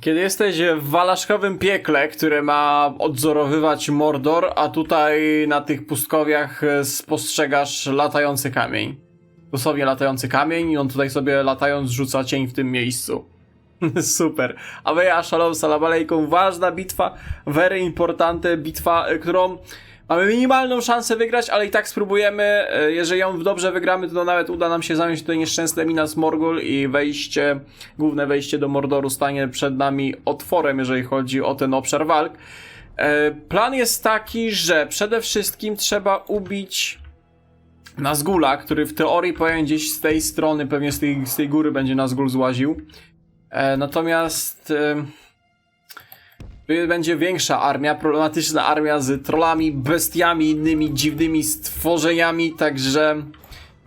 Kiedy jesteś w walaszkowym piekle, które ma odzorowywać Mordor, a tutaj na tych pustkowiach e, spostrzegasz latający kamień. Dosłownie latający kamień i on tutaj sobie latając rzuca cień w tym miejscu. Super. A ja shalom, salam alejkum. Ważna bitwa, very importante bitwa, e, którą mamy minimalną szansę wygrać, ale i tak spróbujemy. E, Jeżeli ją dobrze wygramy, to nawet uda nam się zająć tutaj nieszczęsne Minas Morgul i wejście, główne wejście do Mordoru stanie przed nami otworem, jeżeli chodzi o ten obszar walk. E, Plan jest taki, że przede wszystkim trzeba ubić Nazgula, który w teorii powinien gdzieś z tej strony, pewnie z tej, z tej góry będzie Nazgul złaził. E, natomiast będzie większa armia, problematyczna armia z trollami, bestiami, innymi dziwnymi stworzeniami, także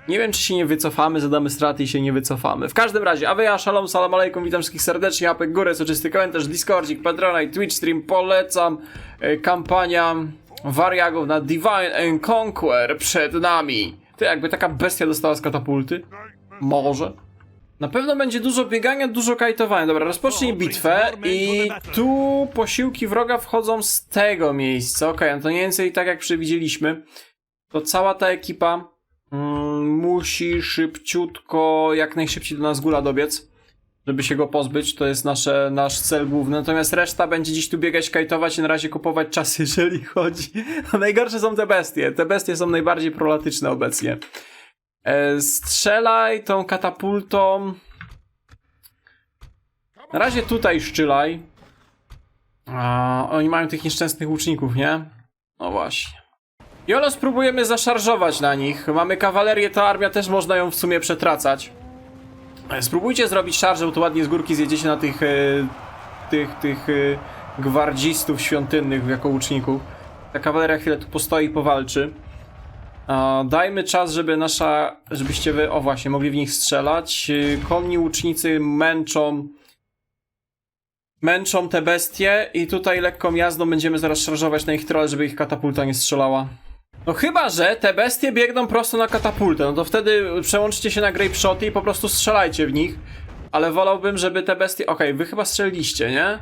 nie wiem, czy się nie wycofamy, zadamy straty i się nie wycofamy. W każdym razie, a wy, ja, shalom, salam alejkum, witam wszystkich serdecznie, apek górę, soczysty komentarz, Discordzik, Patronite, Twitch stream, polecam, e, kampania wariagów na Divine and Conquer przed nami. To jakby taka bestia dostała z katapulty? Może. Na pewno będzie dużo biegania, dużo kajtowania. Dobra, rozpocznij bitwę i tu posiłki wroga wchodzą z tego miejsca. Okej, no to mniej więcej tak jak przewidzieliśmy. To cała ta ekipa mm, musi szybciutko, jak najszybciej do nas góra dobiec, żeby się go pozbyć. To jest nasze, nasz cel główny. Natomiast reszta będzie dziś tu biegać, kajtować i na razie kupować czas, jeżeli chodzi. No, najgorsze są te bestie. Te bestie są najbardziej prolatyczne obecnie. E, strzelaj tą katapultą. Na razie tutaj szczylaj. A, oni mają tych nieszczęsnych łuczników, nie? No właśnie. Jolo spróbujemy zaszarżować na nich. Mamy kawalerię, ta armia też można ją w sumie przetracać. E, Spróbujcie zrobić szarżę, bo to ładnie z górki zjedziecie na tych, e, tych, tych e, gwardzistów świątynnych jako łuczników. Ta kawaleria chwilę tu postoi i powalczy. Dajmy czas, żeby nasza, żebyście wy, o właśnie, mogli w nich strzelać. Konni łucznicy męczą, męczą te bestie i tutaj lekką jazdą będziemy zaraz szarżować na ich troll, żeby ich katapulta nie strzelała. No chyba, że te bestie biegną prosto na katapultę, no to wtedy przełączcie się na grape shoty i po prostu strzelajcie w nich. Ale wolałbym, żeby te bestie... Okej, wy chyba strzeliliście, nie?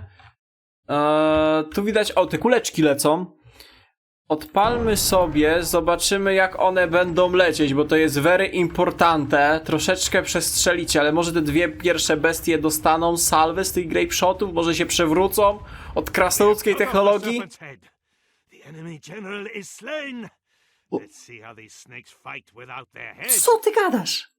Eee, tu widać, o, te kuleczki lecą. Odpalmy sobie, zobaczymy jak one będą lecieć, bo to jest very importante. Troszeczkę przestrzelicie, ale może te dwie pierwsze bestie dostaną salwy z tych grape shotów, może się przewrócą od krasnoludzkiej technologii. Co ty gadasz?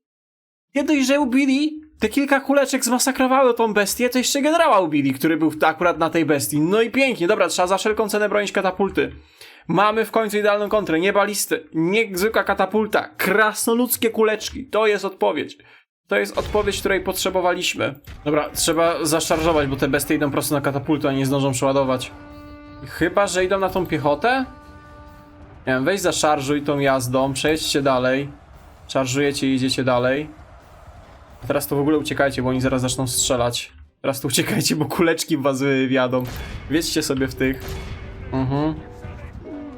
Nie dość, że ubili, te kilka kuleczek zmasakrowały tą bestię, to jeszcze generała ubili, który był akurat na tej bestii. No i pięknie, dobra, trzeba za wszelką cenę bronić katapulty. Mamy w końcu idealną kontrę, nie balisty, nie zwykła katapulta, krasnoludzkie kuleczki, to jest odpowiedź. To jest odpowiedź, której potrzebowaliśmy. Dobra, trzeba zaszarżować, bo te bestie idą prosto na katapultę, a nie zdążą przeładować. Chyba, że idą na tą piechotę? Nie wiem, weź zaszarżuj tą jazdą, przejedźcie dalej. Szarżujecie i idziecie dalej. A teraz to w ogóle uciekajcie, bo oni zaraz zaczną strzelać. Teraz to uciekajcie, bo kuleczki was wyjadą. Wiedźcie sobie w tych. Mhm.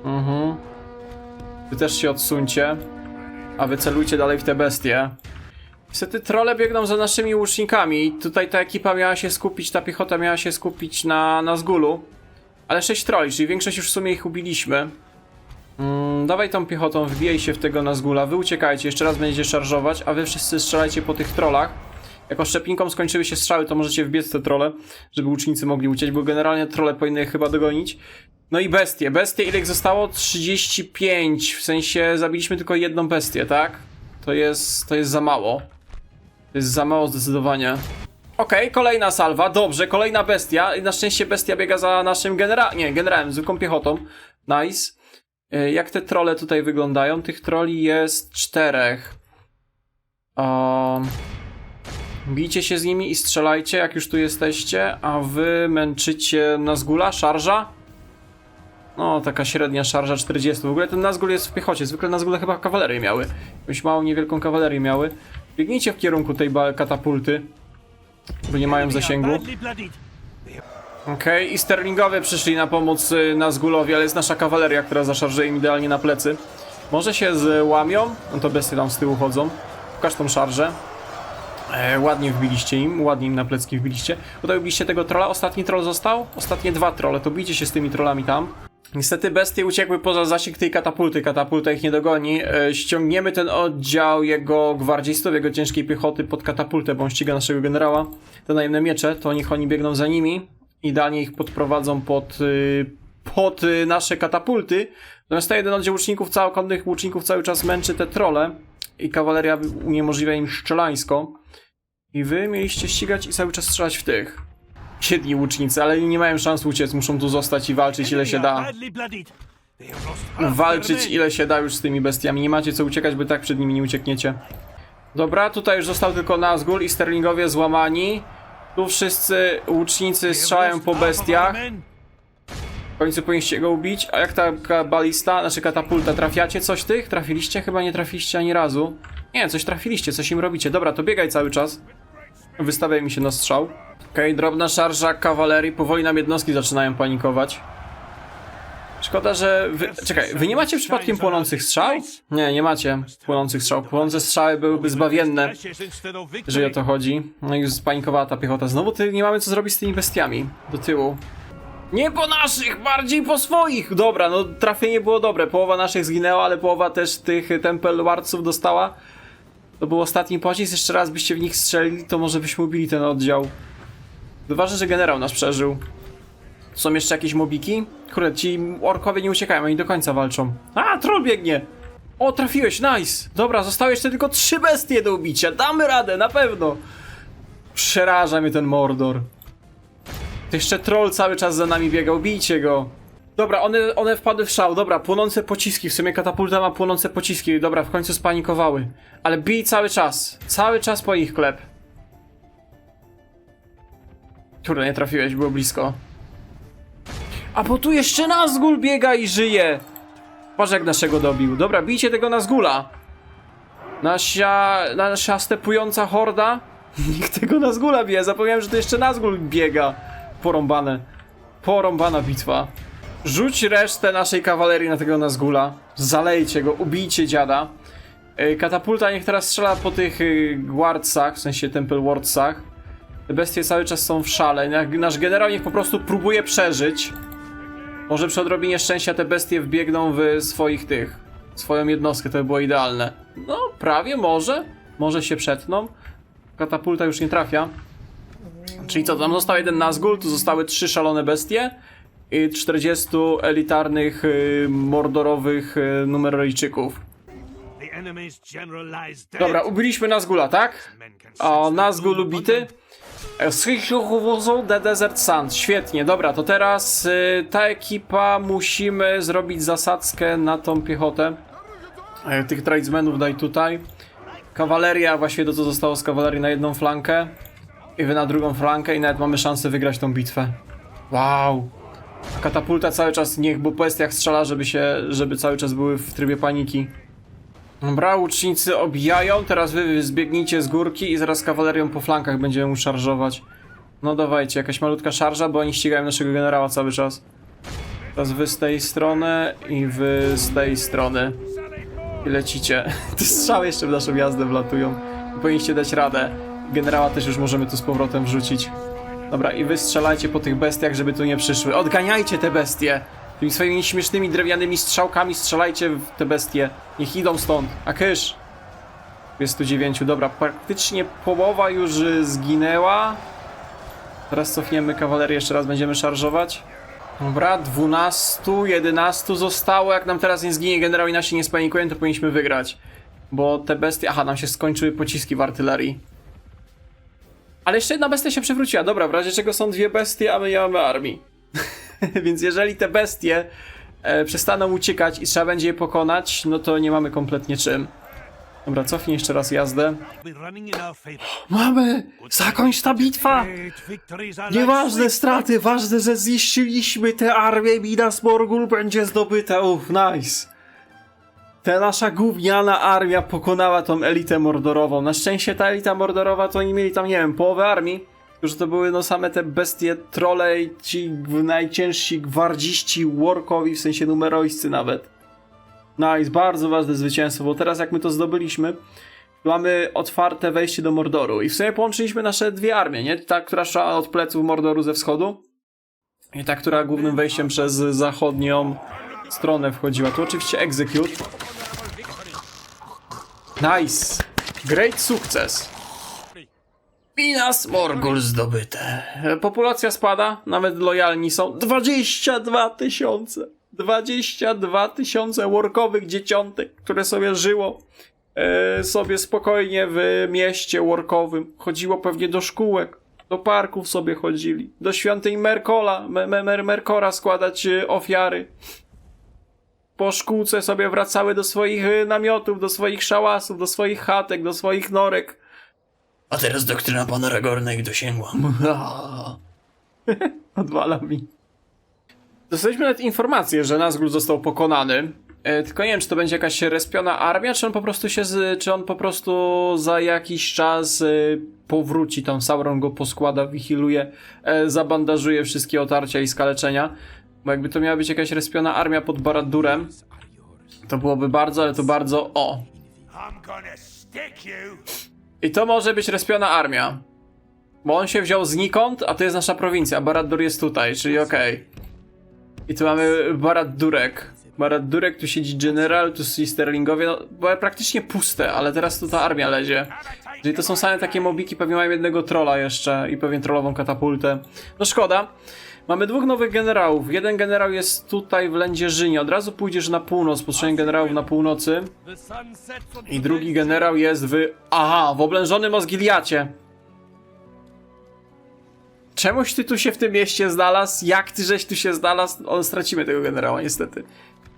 Mhm. Wy też się odsuńcie. A wy celujcie dalej w te bestie. Niestety trolle biegną za naszymi łucznikami. Tutaj ta ekipa miała się skupić, ta piechota miała się skupić na, na zgulu. Ale sześć troli, czyli większość już w sumie ich ubiliśmy. Mm, dawaj tą piechotą, wbijaj się w tego Nazgula, wy uciekajcie, jeszcze raz będziecie szarżować, a wy wszyscy strzelajcie po tych trollach. Jako szczepinką skończyły się strzały, to możecie wbiec te trole, żeby łucznicy mogli uciec, bo generalnie trole powinny chyba dogonić. No i bestie. Bestie ile ich zostało? 35, w sensie zabiliśmy tylko jedną bestię, tak? To jest, to jest za mało. To jest za mało zdecydowanie. Okej, kolejna salwa, dobrze, kolejna bestia. Na szczęście bestia biega za naszym genera... Nie, generałem, zwykłą piechotą. Nice. E, Jak te trole tutaj wyglądają? Tych troli jest czterech. Um, bijcie się z nimi i strzelajcie, jak już tu jesteście, a wy męczycie Nazgula, szarża? No, taka średnia szarża 40. W ogóle ten Nazgul jest w piechocie. Zwykle Nazgule chyba kawalerię miały. Jakąś małą, niewielką kawalerię miały. Biegnijcie w kierunku tej katapulty, bo nie mają zasięgu. Okej, i Sterlingowie przyszli na pomoc y, Nazgulowi, ale jest nasza kawaleria, która zaszarżuje im idealnie na plecy. Może się złamią? No to bestie tam z tyłu chodzą. Pokaż tą szarżę. E, ładnie wbiliście im, ładnie im na plecki wbiliście. Tutaj wbiliście tego trolla, ostatni troll został? Ostatnie dwa trolle, to bijcie się z tymi trollami tam. Niestety bestie uciekły poza zasięg tej katapulty, katapulta ich nie dogoni. E, ściągniemy ten oddział jego gwardzistów, jego ciężkiej piechoty pod katapultę, bo on ściga naszego generała. Te najemne miecze, to niech oni biegną za nimi. Idealnie ich podprowadzą pod, y, pod y, nasze katapulty. Natomiast ten jeden oddział łuczników, całokonnych łuczników cały czas męczy te trole i kawaleria uniemożliwia im szczelańsko. I wy mieliście ścigać i cały czas strzelać w tych. Siedli łucznicy, ale nie mają szans uciec, muszą tu zostać i walczyć ile się da. Walczyć ile się da już z tymi bestiami. Nie macie co uciekać, bo tak przed nimi nie uciekniecie. Dobra, tutaj już został tylko Nazgul i Sterlingowie złamani. Tu wszyscy łucznicy strzelają po bestiach. W końcu powinniście go ubić. A jak ta balista, znaczy katapulta, trafiacie coś tych? Trafiliście? Chyba nie trafiliście ani razu. Nie, coś trafiliście, coś im robicie. Dobra, to biegaj cały czas. Wystawiaj mi się na strzał. Okej, drobna szarża kawalerii. Powoli nam jednostki zaczynają panikować. Szkoda, że wy... Czekaj, wy nie macie przypadkiem płonących strzał? Nie, nie macie płonących strzał. Płonące strzały byłyby zbawienne, jeżeli o to chodzi. No i już spanikowała ta piechota. Znowu ty nie mamy co zrobić z tymi bestiami. Do tyłu. Nie po naszych, bardziej po swoich! Dobra, no trafienie było dobre. Połowa naszych zginęła, ale połowa też tych Temple Wardców dostała. To był ostatni pocisk. Jeszcze raz byście w nich strzelili, to może byśmy ubili ten oddział. Ważne, że generał nasz przeżył. Są jeszcze jakieś mobiki? Kurde, ci orkowie nie uciekają, oni do końca walczą. A, troll biegnie! O, trafiłeś, nice! Dobra, zostały jeszcze tylko trzy bestie do ubicia. Damy radę, na pewno! Przeraża mnie ten Mordor. To jeszcze troll cały czas za nami biegał, bijcie go. Dobra, one, one wpadły w szał, dobra, płonące pociski, w sumie katapulta ma płonące pociski, dobra, w końcu spanikowały. Ale bij cały czas, cały czas po ich klep. Kurde, nie trafiłeś, było blisko. A bo tu jeszcze Nazgul biega i żyje! Patrz jak naszego dobił. Dobra, bijcie tego Nazgula. Nasza, nasza stepująca horda. Niech tego Nazgula bije. Zapomniałem, że to jeszcze Nazgul biega. Porąbane. Porąbana bitwa. Rzuć resztę naszej kawalerii na tego Nazgula. Zalejcie go, ubijcie dziada. Yy, Katapulta niech teraz strzela po tych yy, Wardsach, w sensie Temple Wardsach. Te bestie cały czas są w szale. Nasz generał niech po prostu próbuje przeżyć. Może przy odrobinie szczęścia te bestie wbiegną w swoich tych. Swoją jednostkę, to by było idealne. No, prawie, może. Może się przetną. Katapulta już nie trafia. Czyli co, tam został jeden Nazgul, tu zostały trzy szalone bestie 40 elitarnych, y, mordorowych y, dead. Dobra, ubiliśmy Nazgula, tak? O, Nazgul ubity. The Desert Sand. Świetnie, dobra, to teraz y, ta ekipa musimy zrobić zasadzkę na tą piechotę. E, tych tradesmenów daj tutaj. Kawaleria, właściwie to co zostało z kawalerii na jedną flankę. I wy na drugą flankę i nawet mamy szansę wygrać tą bitwę. Wow. Katapulta cały czas niech bo jak strzela, żeby się, żeby cały czas były w trybie paniki. Dobra, łucznicy obijają, teraz wy zbiegnijcie z górki i zaraz kawalerią po flankach będziemy mu szarżować. No dawajcie, jakaś malutka szarża, bo oni ścigają naszego generała cały czas. Teraz wy z tej strony i wy z tej strony. I lecicie. Te strzały jeszcze w naszą jazdę wlatują. Powinniście dać radę. Generała też już możemy tu z powrotem wrzucić. Dobra, i wy strzelajcie po tych bestiach, żeby tu nie przyszły. Odganiajcie te bestie! Tymi swoimi śmiesznymi drewnianymi strzałkami strzelajcie w te bestie. Niech idą stąd. A kysz! 29, dobra, praktycznie połowa już y, zginęła. Teraz cofniemy kawalerię, jeszcze raz będziemy szarżować. Dobra, 12, 11 zostało. Jak nam teraz nie zginie generał i nasi nie spanikują, to powinniśmy wygrać. Bo te bestie... Aha, nam się skończyły pociski w artylerii. Ale jeszcze jedna bestia się przewróciła. Dobra, w razie czego są dwie bestie, a my nie mamy armii. Więc jeżeli te bestie e, przestaną uciekać i trzeba będzie je pokonać, no to nie mamy kompletnie czym. Dobra, cofnij jeszcze raz jazdę. Mamy! Zakończ ta bitwa! Nieważne straty, ważne, że zniszczyliśmy tę armię Minas Morgul będzie zdobyta. Uff, nice. Ta nasza gówniana armia pokonała tą elitę mordorową. Na szczęście ta elita mordorowa to oni mieli tam, nie wiem, połowę armii. Już to były no same te bestie, trole i ci najciężsi gwardziści, workowi, w sensie numerojscy nawet. Nice, bardzo ważne zwycięstwo, bo teraz jak my to zdobyliśmy, mamy otwarte wejście do Mordoru i w sumie połączyliśmy nasze dwie armie, nie? Ta, która szła od pleców Mordoru ze wschodu i ta, która głównym wejściem przez zachodnią stronę wchodziła. Tu oczywiście execute. Nice! Great sukces! Minas Morgul zdobyte. Populacja spada, nawet lojalni są. 22 tysiące! 22 tysiące workowych dzieciątek, które sobie żyło e, sobie spokojnie w mieście workowym. Chodziło pewnie do szkółek, do parków sobie chodzili, do świątyń Merkola, me, me, Mer- Merkora składać e, ofiary. Po szkółce sobie wracały do swoich e, namiotów, do swoich szałasów, do swoich chatek, do swoich norek. A teraz doktryna pana Ragorna ich dosięgła. Odwala mi. Dostaliśmy nawet informację, że Nazgul został pokonany. E, tylko nie wiem, czy to będzie jakaś respiona armia, czy on po prostu się, z, czy on po prostu za jakiś czas e, powróci, tam Sauron go poskłada, wychiluje, e, zabandażuje wszystkie otarcia i skaleczenia. Bo jakby to miała być jakaś respiona armia pod Baradurem, to byłoby bardzo, ale to bardzo, o, i to może być respiona armia. Bo on się wziął znikąd, a to jest nasza prowincja. Barad-dur jest tutaj, czyli okej. I tu mamy Barad-durek. Barad-durek, tu siedzi general, tu są sterlingowie. No, bo praktycznie puste, ale teraz tu ta armia lezie. Czyli to są same takie mobiki, pewnie mają jednego trolla jeszcze i pewnie trollową katapultę. No szkoda. Mamy dwóch nowych generałów. Jeden generał jest tutaj w Lędzierzynie. Od razu pójdziesz na północ, postrzelenie generałów na północy. On I drugi generał jest w. Aha, w oblężonym Osgiliacie. Czemuś ty tu się w tym mieście znalazł? Jak ty żeś tu się znalazł? O, stracimy tego generała, niestety.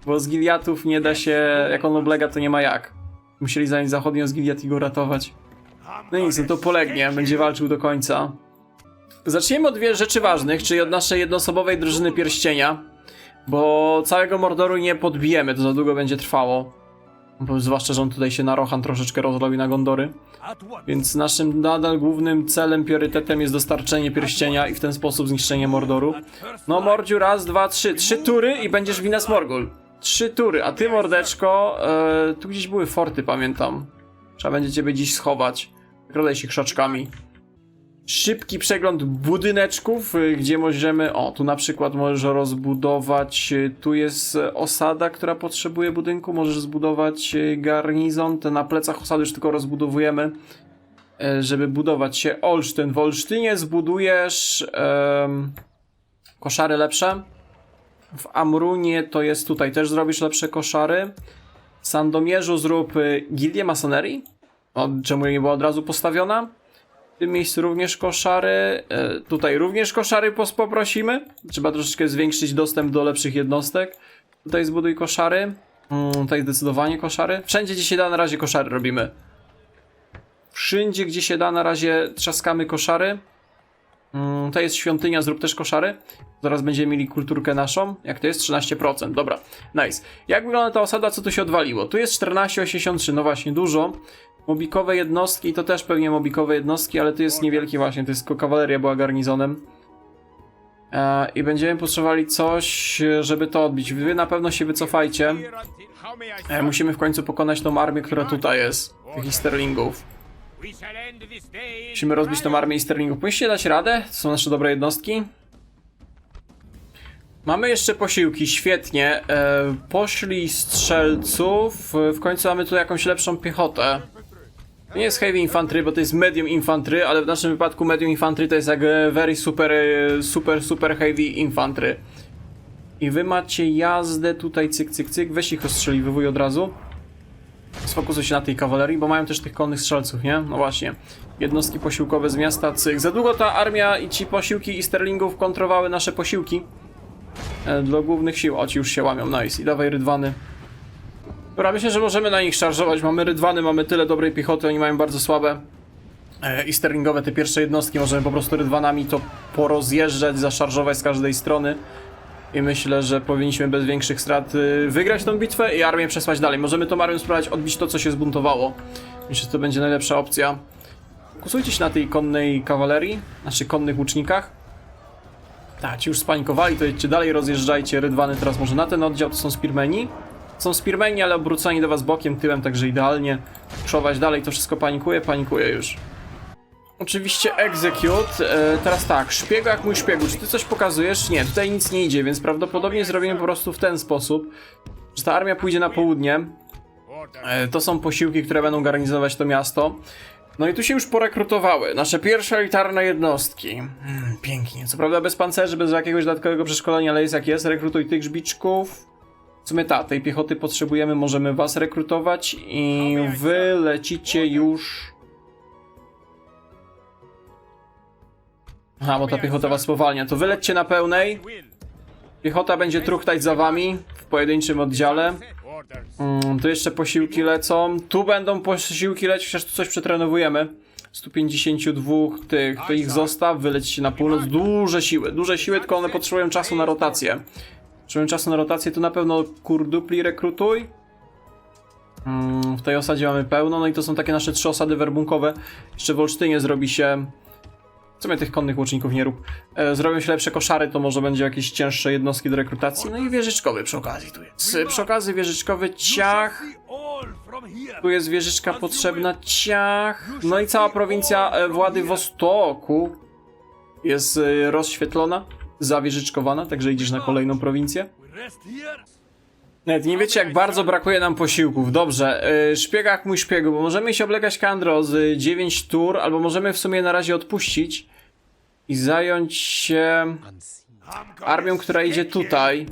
Bo z Giliatów nie da się. Jak on oblega, to nie ma jak. Musieli zająć zachodni Osgiliat i go ratować. No nic, no to polegnie, będzie walczył do końca. Zaczniemy od rzeczy ważnych, czyli od naszej jednoosobowej drużyny pierścienia. Bo całego Mordoru nie podbijemy, to za długo będzie trwało. Bo zwłaszcza, że on tutaj się na Rohan troszeczkę rozrobi na Gondory. Więc naszym nadal głównym celem, priorytetem jest dostarczenie pierścienia i w ten sposób zniszczenie Mordoru. No Mordziu, raz, dwa, trzy. Trzy tury i będziesz Winas Morgul. Trzy tury, a ty mordeczko, e, tu gdzieś były forty, pamiętam. Trzeba będzie ciebie dziś schować. Kradaj się krzaczkami. Szybki przegląd budyneczków, y, gdzie możemy. O, tu na przykład możesz rozbudować. y, Tu jest y, osada, która potrzebuje budynku. Możesz zbudować garnizon. Te na plecach osady już tylko rozbudowujemy, żeby budować się Olsztyn. W Olsztynie zbudujesz em, koszary lepsze. W Amrunie to jest tutaj też zrobisz lepsze koszary. Sandomierzu zrób gildię masonerii. O, czemu nie była od razu postawiona? W tym miejscu również koszary. e, Tutaj również koszary poprosimy. Trzeba troszeczkę zwiększyć dostęp do lepszych jednostek. Tutaj zbuduj koszary. Mm, Tutaj zdecydowanie koszary. Wszędzie, gdzie się da, na razie koszary robimy. Wszędzie, gdzie się da, na razie trzaskamy koszary. Mm, To jest świątynia, zrób też koszary. Zaraz będziemy mieli kulturkę naszą. Jak to jest? 13%. Dobra, nice. Jak wygląda ta osada, co tu się odwaliło? Tu jest 14,83, no właśnie, dużo. Mobikowe jednostki, to też pewnie mobikowe jednostki, ale tu jest niewielki właśnie, to jest kawaleria była garnizonem. E, I będziemy potrzebowali coś, żeby to odbić. Wy na pewno się wycofajcie. E, musimy w końcu pokonać tą armię, która tutaj jest. Tych sterlingów. Musimy rozbić tą armię sterlingów. Powinniście dać radę? To są nasze dobre jednostki. Mamy jeszcze posiłki, świetnie. E, poszli strzelców. W końcu mamy tu jakąś lepszą piechotę. To nie jest heavy infantry, bo to jest medium infantry, ale w naszym wypadku medium infantry to jest jak e, very super, e, super, super heavy infantry. I wy macie jazdę tutaj, cyk, cyk, cyk. Weź ich ostrzeliwuj od razu. Sfokusuj się na tej kawalerii, bo mają też tych konnych strzelców, nie? No właśnie. Jednostki posiłkowe z miasta, cyk. Za długo ta armia i ci posiłki i sterlingów kontrowały nasze posiłki. E, dla głównych sił. O, ci już się łamią, nice. I dawaj rydwany. Dobra, myślę, że możemy na nich szarżować. Mamy rydwany, mamy tyle dobrej piechoty, oni mają bardzo słabe. E, I sterlingowe, te pierwsze jednostki, możemy po prostu rydwanami to porozjeżdżać, zaszarżować z każdej strony. I myślę, że powinniśmy bez większych strat y, wygrać tą bitwę i armię przesłać dalej. Możemy tą armią spróbować odbić to, co się zbuntowało. Myślę, że to będzie najlepsza opcja. Fokusujcie się na tej konnej kawalerii, znaczy konnych łucznikach. Tak, ci już spanikowali, to jedźcie dalej, rozjeżdżajcie rydwany teraz może na ten oddział, to są spearmeni. Są spearmeni, ale obróceni do was bokiem, tyłem, także idealnie. Czować dalej, to wszystko panikuje, panikuje już. Oczywiście execute. E, teraz tak, szpiegu jak mój szpiegu, czy ty coś pokazujesz? Nie, tutaj nic nie idzie, więc prawdopodobnie zrobimy po prostu w ten sposób, że ta armia pójdzie na południe. E, to są posiłki, które będą garnizować to miasto. No i tu się już porekrutowały nasze pierwsze elitarne jednostki. Mm, pięknie. Co prawda bez pancerzy, bez jakiegoś dodatkowego przeszkolenia, ale jest jak jest. Rekrutuj tych żbiczków. W sumie ta, tej piechoty potrzebujemy, możemy was rekrutować i wy lecicie już... Aha, bo ta piechota was spowalnia. To wylećcie na pełnej. Piechota będzie truchtać za wami w pojedynczym oddziale. Mm, tu jeszcze posiłki lecą. Tu będą posiłki lecieć, chociaż tu coś przetrenowujemy. 152 tych, to ich zostaw, wylecicie na północ. Duże siły, duże siły, tylko one potrzebują czasu na rotację. Potrzebują czasu na rotację, tu na pewno kurdupli rekrutuj. Mm, w tej osadzie mamy pełno, no i to są takie nasze trzy osady werbunkowe. Jeszcze w Olsztynie zrobi się... W sumie tych konnych łuczników nie rób. E, zrobią się lepsze koszary, to może będzie jakieś cięższe jednostki do rekrutacji. No i wieżyczkowy przy okazji tu jest. Przy okazji wieżyczkowy ciach. Tu jest wieżyczka potrzebna, ciach. No i cała prowincja e, Władywostoku jest e, rozświetlona, zawieżyczkowana, także idziesz na kolejną prowincję. Nawet nie wiecie, jak bardzo brakuje nam posiłków. Dobrze, yy, szpiegach mój szpiegu, bo możemy się oblegać Kandro z 9 tur, albo możemy w sumie na razie odpuścić i zająć się armią, która idzie tutaj.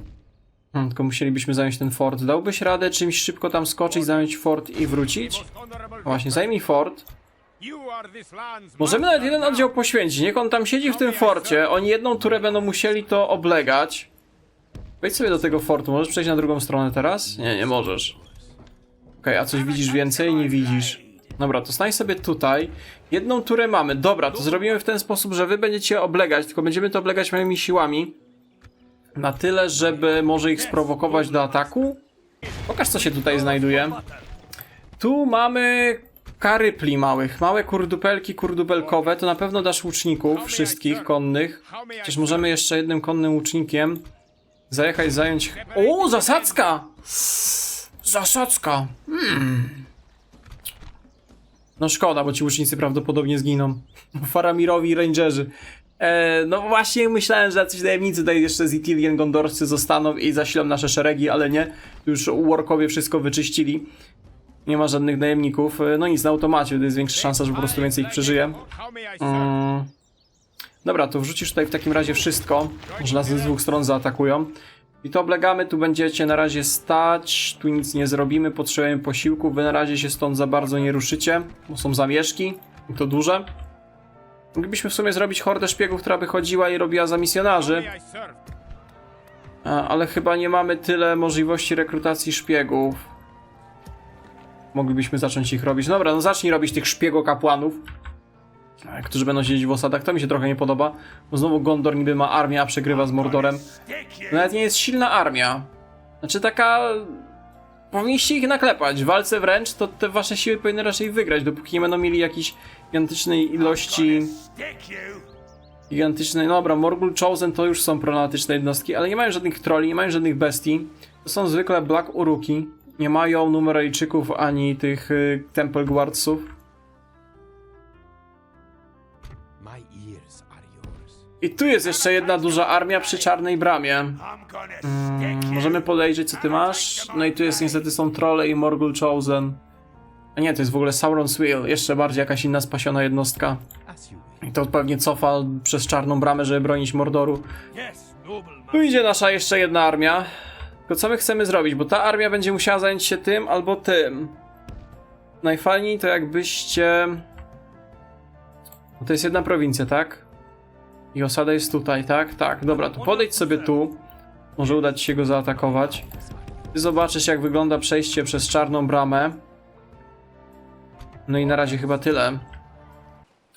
Hmm, tylko musielibyśmy zająć ten fort. Dałbyś radę czymś szybko tam skoczyć, zająć fort i wrócić? No właśnie, zajmij fort. Możemy nawet jeden oddział poświęcić. Niech on tam siedzi w tym forcie. Oni jedną turę będą musieli to oblegać. Wejdź sobie do tego fortu. Możesz przejść na drugą stronę teraz? Nie, nie możesz. Okej, a coś widzisz więcej? Nie widzisz. Dobra, to stań sobie tutaj. Jedną turę mamy. Dobra, to zrobimy w ten sposób, że wy będziecie oblegać, tylko będziemy to oblegać moimi siłami. Na tyle, żeby może ich sprowokować do ataku. Pokaż, co się tutaj znajduje. Tu mamy karypli małych. Małe kurdupelki kurdupelkowe. To na pewno dasz łuczników, wszystkich konnych. Przecież możemy jeszcze jednym konnym łucznikiem zajechać, zająć... O, zasadzka! Zasadzka! Hmm. No szkoda, bo ci łucznicy prawdopodobnie zginą. Faramirowi i rangerzy. E, no właśnie myślałem, że jacyś najemnicy tutaj jeszcze z Itilien Gondorscy zostaną i zasilą nasze szeregi, ale nie. Już Warkowie wszystko wyczyścili. Nie ma żadnych najemników. E, No nic, na automacie, to jest większa szansa, że po prostu więcej ich przeżyje. Mm. Dobra, to wrzucisz tutaj w takim razie wszystko, że nas z dwóch stron zaatakują. I to oblegamy, tu będziecie na razie stać, tu nic nie zrobimy, potrzebujemy posiłku, wy na razie się stąd za bardzo nie ruszycie, bo są zamieszki, i to duże. Moglibyśmy w sumie zrobić hordę szpiegów, która by chodziła i robiła za misjonarzy, ale chyba nie mamy tyle możliwości rekrutacji szpiegów. Moglibyśmy zacząć ich robić. Dobra, no zacznij robić tych szpiego-kapłanów e, którzy będą siedzieć w osadach. To mi się trochę nie podoba, bo znowu Gondor niby ma armię, a przegrywa z Mordorem. To nawet nie jest silna armia. Znaczy taka... Powinniście ich naklepać. W walce wręcz to te wasze siły powinny raczej wygrać, dopóki nie będą mieli jakiejś gigantycznej ilości... Gigantycznej... No dobra, Morgul Chosen to już są problematyczne jednostki, ale nie mają żadnych trolli, nie mają żadnych bestii. To są zwykle Black Uruki. Nie mają numerajczyków ani tych y, Temple Guardsów. I tu jest jeszcze jedna duża armia przy Czarnej Bramie. You. Możemy podejrzeć, co ty masz. No i tu jest niestety są trolle i Morgul Chosen. A nie, to jest w ogóle Sauron's Will. Jeszcze bardziej jakaś inna spasiona jednostka. I to pewnie cofa przez Czarną Bramę, żeby bronić Mordoru. Tu idzie nasza jeszcze jedna armia. Tylko co my chcemy zrobić? Bo ta armia będzie musiała zająć się tym albo tym. Najfajniej to jakbyście... No To jest jedna prowincja, tak? I osada jest tutaj, tak? Tak, dobra, to podejdź sobie tu. Może uda ci się go zaatakować. Ty zobaczysz, jak wygląda przejście przez czarną bramę. No i na razie chyba tyle.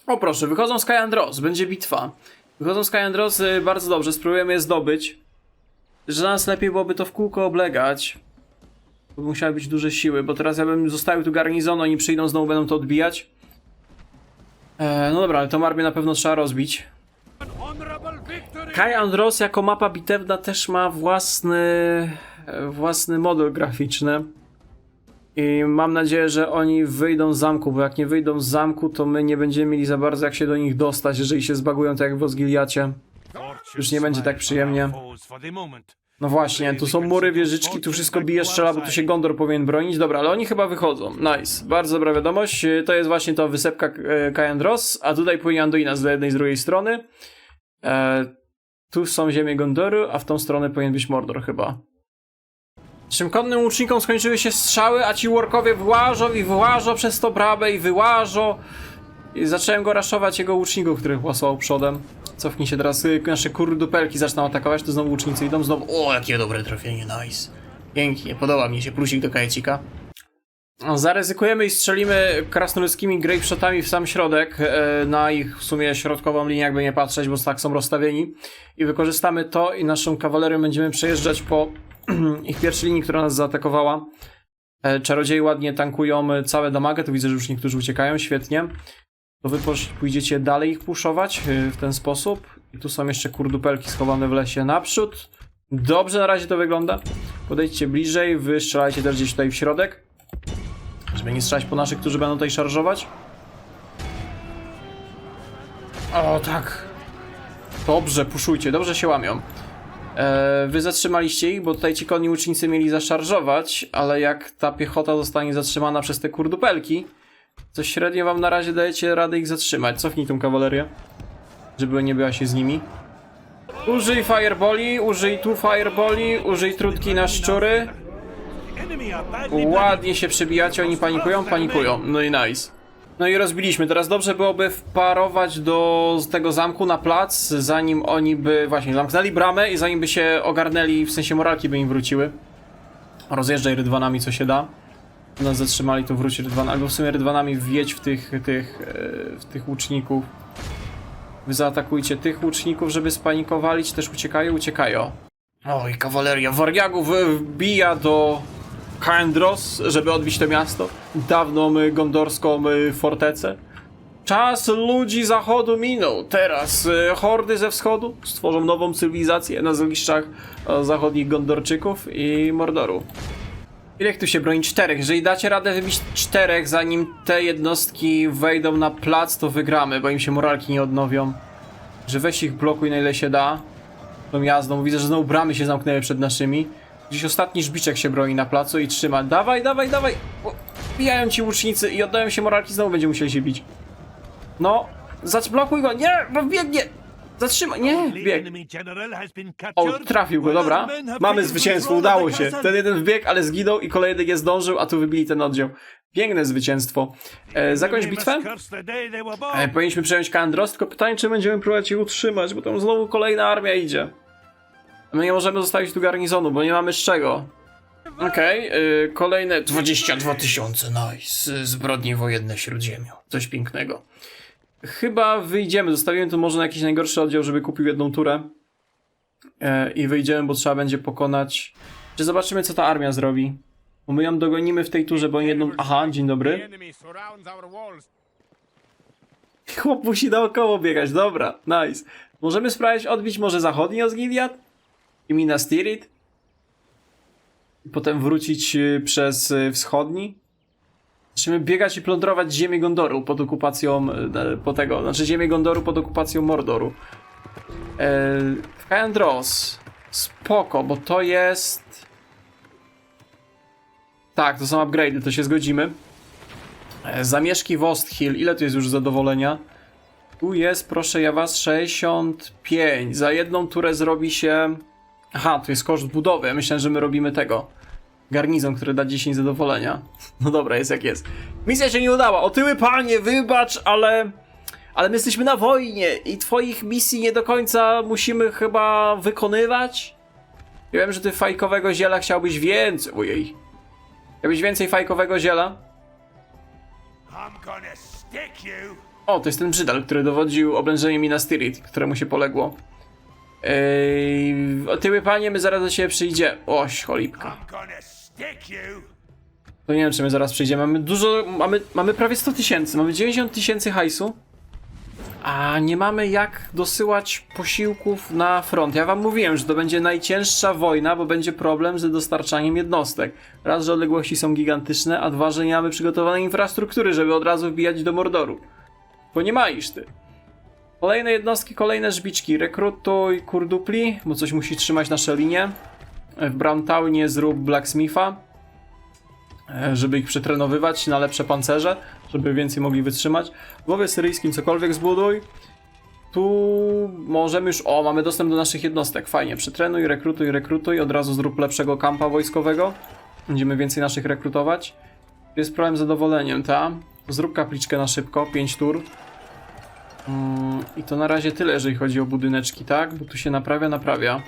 O proszę, wychodzą z Kajandros, będzie bitwa. Wychodzą z Kajandros y, bardzo dobrze, spróbujemy je zdobyć. Że nas lepiej byłoby to w kółko oblegać. Bo musiały być duże siły, bo teraz ja bym zostawił tu garnizon, oni przyjdą, znowu będą to odbijać. E, no dobra, ale tą armię na pewno trzeba rozbić. Kaj Andros jako mapa bitewna też ma własny własny model graficzny. I mam nadzieję, że oni wyjdą z zamku, bo jak nie wyjdą z zamku, to my nie będziemy mieli za bardzo jak się do nich dostać, jeżeli się zbagują tak jak w Osgiliacie. Już nie będzie tak przyjemnie. No właśnie, tu są mury, wieżyczki, tu wszystko bije, strzela, bo tu się Gondor powinien bronić. Dobra, ale oni chyba wychodzą. Nice. Bardzo dobra wiadomość. To jest właśnie ta wysepka e, Kajandros, a tutaj płynie Anduina z jednej i z drugiej strony. E, tu są ziemie Gondoru, a w tą stronę powinien być Mordor chyba. Konnym łucznikom skończyły się strzały, a ci workowie wyłażą i wyłażą przez to brabę i wyłażą. I zacząłem go raszować jego łuczników, których posłał przodem. Cofnij się teraz, y, nasze kurdupelki zaczną atakować, to znowu łucznicy idą, znowu... O, jakie dobre trafienie, nice. Pięknie, podoba mi się, plusik do kajecika. No, Zaryzykujemy i strzelimy krasnoludzkimi grape shotami w sam środek, e, na ich w sumie środkową linię, jakby nie patrzeć, bo tak są rozstawieni. I wykorzystamy to i naszą kawalerią będziemy przejeżdżać po ich pierwszej linii, która nas zaatakowała. E, Czarodzieje ładnie tankują e, całe damagę, tu widzę, że już niektórzy uciekają, świetnie. To wy pójdziecie dalej ich puszować e, w ten sposób. I tu są jeszcze kurdupelki schowane w lesie naprzód. Dobrze na razie to wygląda. Podejdźcie bliżej, wy strzelajcie też gdzieś tutaj w środek. Żeby nie strzelać po naszych, którzy będą tutaj szarżować. O, tak. Dobrze, puszujcie, dobrze się łamią. E, wy zatrzymaliście ich, bo tutaj ci konni łucznicy mieli zaszarżować, ale jak ta piechota zostanie zatrzymana przez te kurdupelki, to średnio wam na razie dajecie radę ich zatrzymać. Cofnij tą kawalerię, żeby nie była się z nimi. Użyj fireboli, użyj tu fireboli, użyj trutki na szczury. Ładnie się przebijacie, oni panikują, panikują. No i nice. No i rozbiliśmy. Teraz dobrze byłoby wparować do tego zamku na plac, zanim oni by właśnie zamknęli bramę i zanim by się ogarnęli, w sensie moralki by im wróciły. Rozjeżdżaj rydwanami co się da. Nas zatrzymali, to wróci rydwan, albo w sumie rydwanami wjedź w tych, tych, e, w tych łuczników. Wy zaatakujcie tych łuczników, żeby spanikowali, czy też uciekają? Uciekają. Oj, kawaleria wariagów e, wbija do Kaendros, żeby odbić to miasto. Dawną y, gondorską fortecę. Czas ludzi zachodu minął. Teraz hordy ze wschodu stworzą nową cywilizację na zgliszczach e, zachodnich Gondorczyków i Mordoru. Ile tu się broni? Czterech. Jeżeli dacie radę wybić czterech, zanim te jednostki wejdą na plac, to wygramy, bo im się moralki nie odnowią. Że weź ich blokuj na ile się da. Tą jazdą. Widzę, że znowu bramy się zamknęły przed naszymi. Gdzieś ostatni żbiczek się broni na placu i trzyma. Dawaj, dawaj, dawaj! O, Bijają ci łucznicy i oddają się moralki, znowu będzie musieli się bić. No, zacblokuj go! Nie, bo biegnie! Zatrzymaj, nie, bieg. O, trafił go, dobra. Mamy zwycięstwo, udało się. Ten jeden wbiegł, ale zginął i kolejny nie zdążył, a tu wybili ten oddział. Piękne zwycięstwo. E, zakończ bitwę? E, powinniśmy przejąć Kandros, tylko pytanie, czy będziemy próbować ich utrzymać, bo tam znowu kolejna armia idzie. My nie możemy zostawić tu garnizonu, bo nie mamy z czego. Okej, y, kolejne 22 tysiące, nice. Zbrodnie wojenne Śródziemiu. Coś pięknego. Chyba wyjdziemy, zostawimy tu może na jakiś najgorszy oddział, żeby kupił jedną turę. E, I wyjdziemy, bo trzeba będzie pokonać... Czy zobaczymy, co ta armia zrobi? Bo my ją dogonimy w tej turze, bo jedną... Aha, dzień dobry. Chłop musi naokoło biegać, dobra, nice. Możemy sprawdzić, odbić może zachodni Osgiliad i Minas Tirith potem wrócić y, przez y, wschodni. Zaczniemy biegać i plądrować ziemię Gondoru pod okupacją y, po tego, znaczy ziemię Gondoru pod okupacją Mordoru. E, Kaendros. Spoko, bo to jest... Tak, to są upgrade'y, to się zgodzimy. E, Zamieszki w Osthill, ile tu jest już zadowolenia? Tu jest, proszę ja was, 65. Za jedną turę zrobi się... Aha, tu jest koszt budowy. Ja myślałem, że my robimy tego. Garnizon, który da 10 zadowolenia. No dobra, jest jak jest. Misja się nie udała. Otyły panie, wybacz, ale... Ale my jesteśmy na wojnie i twoich misji nie do końca musimy chyba wykonywać. Ja wiem, że ty fajkowego ziela chciałbyś więcej. Ojej. Chciałbyś więcej fajkowego ziela? O, to jest ten brzydal, który dowodził oblężeniem Minas Tirith, któremu się poległo. Ej, otyły panie, my zaraz do ciebie przyjdzie. Oś, cholipka. To nie wiem, czy my zaraz przyjdziemy. Mamy dużo, mamy, mamy prawie 100 tysięcy, mamy 90 tysięcy hajsu. A nie mamy jak dosyłać posiłków na front. Ja wam mówiłem, że to będzie najcięższa wojna, bo będzie problem z dostarczaniem jednostek. Raz, że odległości są gigantyczne, a dwa, że nie mamy przygotowanej infrastruktury, żeby od razu wbijać do Mordoru. Bo nie ma ty. Kolejne jednostki, kolejne żbiczki. Rekrutuj kurdupli, bo coś musi trzymać nasze linie. W Browntownie zrób Blacksmitha, e, żeby ich przetrenowywać na lepsze pancerze, żeby więcej mogli wytrzymać. W Łowie syryjskim cokolwiek zbuduj. Tu możemy już... O, mamy dostęp do naszych jednostek. Fajnie. Przetrenuj, rekrutuj, rekrutuj. Od razu zrób lepszego kampa wojskowego. Będziemy więcej naszych rekrutować. Jest problem z zadowoleniem, ta? Zrób kapliczkę na szybko, 5 tur. Mm, I to na razie tyle, jeżeli chodzi o budyneczki, tak? Bo tu się naprawia, naprawia.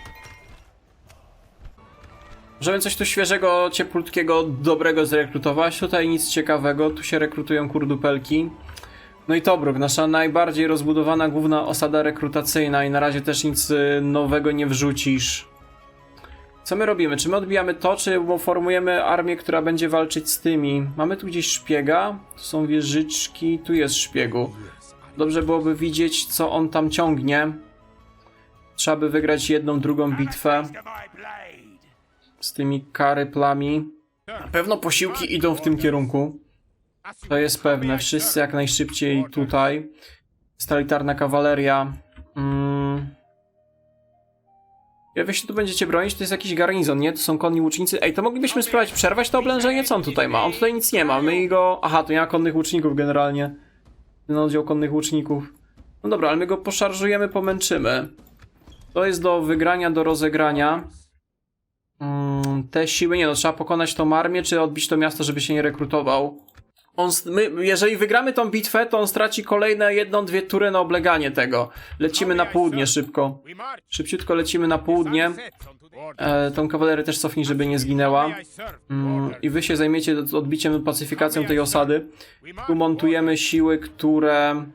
Możemy coś tu świeżego, cieplutkiego, dobrego zrekrutować. Tutaj nic ciekawego. Tu się rekrutują kurdupelki. No i Tobruk, nasza najbardziej rozbudowana główna osada rekrutacyjna i na razie też nic y, nowego nie wrzucisz. Co my robimy? Czy my odbijamy to, czy formujemy armię, która będzie walczyć z tymi? Mamy tu gdzieś szpiega? Tu są wieżyczki, tu jest szpiegu. Dobrze byłoby widzieć, co on tam ciągnie. Trzeba by wygrać jedną, drugą bitwę. Z tymi karyplami. Na pewno posiłki idą w tym kierunku. To jest pewne. Wszyscy jak najszybciej tutaj. Stalitarna kawaleria. Mm. Ja wy się tu będziecie bronić, to jest jakiś garnizon, nie? To są konni łucznicy. Ej, to moglibyśmy spróbować przerwać to oblężenie? Co on tutaj ma? On tutaj nic nie ma. My go... Aha, to nie ma konnych łuczników generalnie. Ten oddział konnych łuczników. No dobra, ale my go poszarżujemy, pomęczymy. To jest do wygrania, do rozegrania. Mm, te siły, nie no, trzeba pokonać tą armię, czy odbić to miasto, żeby się nie rekrutował. On, my, jeżeli wygramy tą bitwę, to on straci kolejne jedną, dwie tury na obleganie tego. Lecimy na południe szybko. Szybciutko lecimy na południe. E, tą kawalerię też cofnij, żeby nie zginęła. Mm, I wy się zajmiecie odbiciem, pacyfikacją tej osady. Tu montujemy siły, które,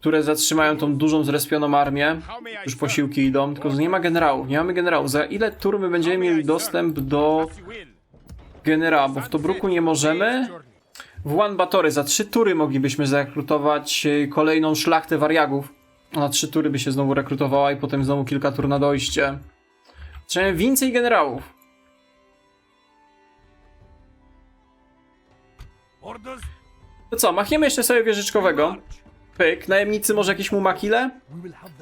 Które zatrzymają tą dużą zrespioną armię. Już posiłki idą, tylko nie ma generałów. Nie mamy generałów. Za ile tur my będziemy mieli dostęp do generała? Bo w Tobruku nie możemy. W One Batory za trzy tury moglibyśmy zarekrutować e, kolejną szlachtę wariagów. Na trzy tury by się znowu rekrutowała i potem znowu kilka tur na dojście. Trzeba więcej generałów. To co, machniemy jeszcze sobie wieżyczkowego. Pyk, najemnicy może jakieś mu makile?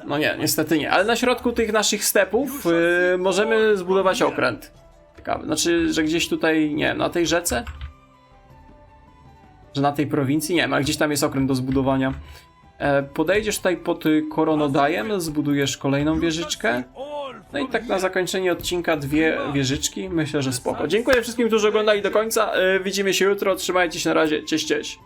No nie, niestety nie. Ale na środku tych naszych stepów yy, możemy zbudować okręt. Ciekawe. Znaczy, że gdzieś tutaj, nie na tej rzece? Że na tej prowincji? Nie wiem, ale gdzieś tam jest okręt do zbudowania. E, podejdziesz tutaj pod koronodajem, zbudujesz kolejną wieżyczkę. No i tak na zakończenie odcinka dwie wieżyczki. Myślę, że spoko. Dziękuję wszystkim, którzy oglądali do końca. E, widzimy się jutro. Trzymajcie się na razie. Cześć, cześć.